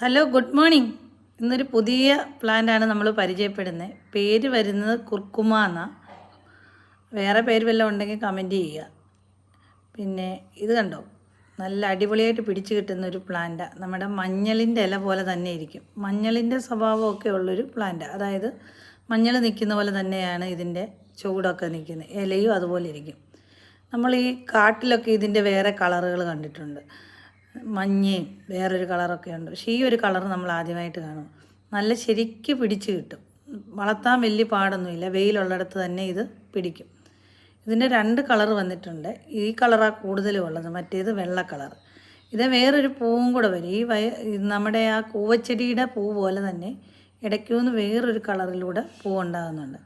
Hello good morning ഇന്നൊരു പുതിയ പ്ലാന്റാണ് നമ്മൾ പരിചയപ്പെടുന്നത് പേര് വരുന്നത് കുർക്കുമ എന്നാണ് വേറെ പേര് വല്ലതും ഉണ്ടെങ്കിൽ കമന്റ് ചെയ്യുക. പിന്നെ ഇത് കണ്ടോ? നല്ല അടിപൊളിയായിട്ട് പിടിച്ചു കിട്ടുന്ന ഒരു പ്ലാന്റാണ് നമ്മുടെ മഞ്ഞളിന്റെ ഇല പോലെ തന്നെ ഇരിക്കും. മഞ്ഞളിന്റെ സ്വഭാവമൊക്കെ ഉള്ളൊരു പ്ലാന്റ് അതായത് മഞ്ഞൾ നിൽക്കുന്ന പോലെ തന്നെയാണ് ഇതിന്റെ ചൂടൊക്കെ നിൽക്കുന്നത്. ഇലയും അതുപോലെ ഇരിക്കും. നമ്മൾ ഈ കാട്ടിലൊക്കെ ഇതിന്റെ വേറെ കളറുകൾ കണ്ടിട്ടുണ്ട്. മഞ്ഞയും വേറൊരു കളറൊക്കെ ഉണ്ട്. പക്ഷേ ഈ ഒരു കളർ നമ്മൾ ആദ്യമായിട്ട് കാണും. നല്ല ശരിക്ക് പിടിച്ച് കിട്ടും. വളർത്താൻ വലിയ പാടൊന്നുമില്ല. വെയിലുള്ളിടത്ത് തന്നെ ഇത് പിടിക്കും. ഇതിന്റെ രണ്ട് കളർ വന്നിട്ടുണ്ട്. ഈ കളറാണ് കൂടുതലും ഉള്ളത്. മറ്റേത് വെള്ള കളർ. ഇത് വേറൊരു പൂവും കൂടെ വരും. ഈ വയ നമ്മുടെ ആ കൂവച്ചെടിയുടെ പൂ പോലെ തന്നെ ഇടയ്ക്കൂന്ന് വേറൊരു കളറിലൂടെ പൂ ഉണ്ടാകുന്നുണ്ട്.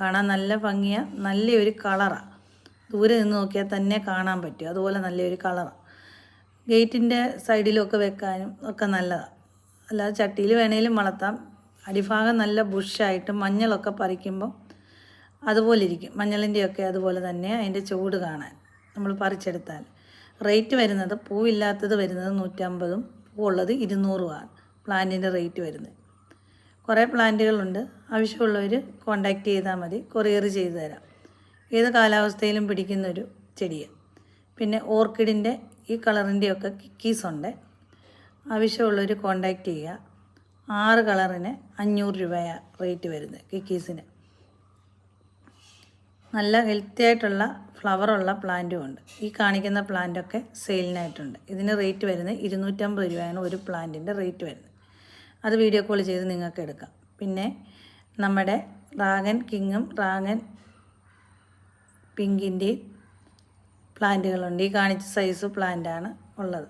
കാണാൻ നല്ല ഭംഗിയാണ് നല്ലൊരു കളറാണ് ദൂരെ നിന്ന് നോക്കിയാൽ തന്നെ കാണാൻ പറ്റും. അതുപോലെ നല്ലൊരു കളറാണ് ഗേറ്റിന്റെ സൈഡിലൊക്കെ വെക്കാനും ഒക്കെ നല്ലതാണ് അല്ലാതെ ചട്ടിയിൽ വേണേലും വളർത്താം. അടിഭാഗം നല്ല ബുഷായിട്ട് മഞ്ഞളൊക്കെ പറിക്കുമ്പോൾ അതുപോലെ ഇരിക്കും. മഞ്ഞളിന്റെയൊക്കെ അതുപോലെ തന്നെ അതിന്റെ ചൂട് കാണാൻ നമ്മൾ പറിച്ചെടുത്താൽ. റേറ്റ് വരുന്നത് പൂവില്ലാത്തത് വരുന്നത് നൂറ്റമ്പതും പൂവുള്ളത് ഇരുന്നൂറുമാണ് പ്ലാന്റിന്റെ റേറ്റ് വരുന്നത്. കുറേ പ്ലാന്റുകളുണ്ട്. ആവശ്യമുള്ളവർ കോണ്ടാക്ട് ചെയ്താൽ മതി. കൊറിയർ ചെയ്തു തരാം. ഏത് കാലാവസ്ഥയിലും പിടിക്കുന്നൊരു ചെടിയാണ്. പിന്നെ ഓർക്കിഡിന്റെ ഈ കളറിന്റെയൊക്കെ കിക്കീസ് ഉണ്ട് ആവശ്യമുള്ളവർ കോണ്ടാക്റ്റ് ചെയ്യുക. ആറ് കളറിന് അഞ്ഞൂറ് രൂപയാണ് റേറ്റ് വരുന്നത് കിക്കീസിന്. നല്ല ഹെൽത്തി ആയിട്ടുള്ള ഫ്ലവറുള്ള പ്ലാന്റും ഉണ്ട്. ഈ കാണിക്കുന്ന പ്ലാന്റൊക്കെ സെയിലിനായിട്ടുണ്ട് ഇതിന് റേറ്റ് വരുന്നത് ഇരുന്നൂറ്റമ്പത് രൂപയാണ് ഒരു പ്ലാന്റിന്റെ റേറ്റ് വരുന്നത്. അത് വീഡിയോ കോൾ ചെയ്ത് നിങ്ങൾക്ക് എടുക്കാം. പിന്നെ നമ്മുടെ റാഗൻ കിങ്ങും റാഗൻ പിങ്കിന്റെയും പ്ലാന്റുകളുണ്ട്. ഈ കാണിച്ച സൈസ് പ്ലാന്റാണ് ഉള്ളത്.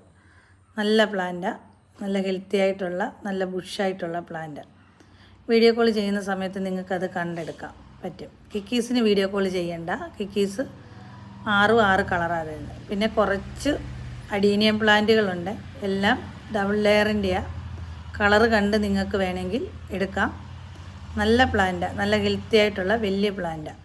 നല്ല പ്ലാന്റാണ് നല്ല ഹെൽത്തി ആയിട്ടുള്ള നല്ല ബുഷായിട്ടുള്ള പ്ലാന്റാണ് വീഡിയോ കോൾ ചെയ്യുന്ന സമയത്ത് നിങ്ങൾക്കത് കണ്ടെടുക്കാം. പറ്റും. കിക്കീസിന് വീഡിയോ കോൾ ചെയ്യണ്ട. കിക്കീസ് ആറും ആറ് കളറാണ് പിന്നെ കുറച്ച് അഡീനിയം പ്ലാന്റുകളുണ്ട്. എല്ലാം ഡബിൾ ലെയറിന്റെയാണ് കളറ് കണ്ട് നിങ്ങൾക്ക് വേണമെങ്കിൽ എടുക്കാം. നല്ല പ്ലാന്റാണ് നല്ല ഹെൽത്തി ആയിട്ടുള്ള വലിയ പ്ലാന്റാണ്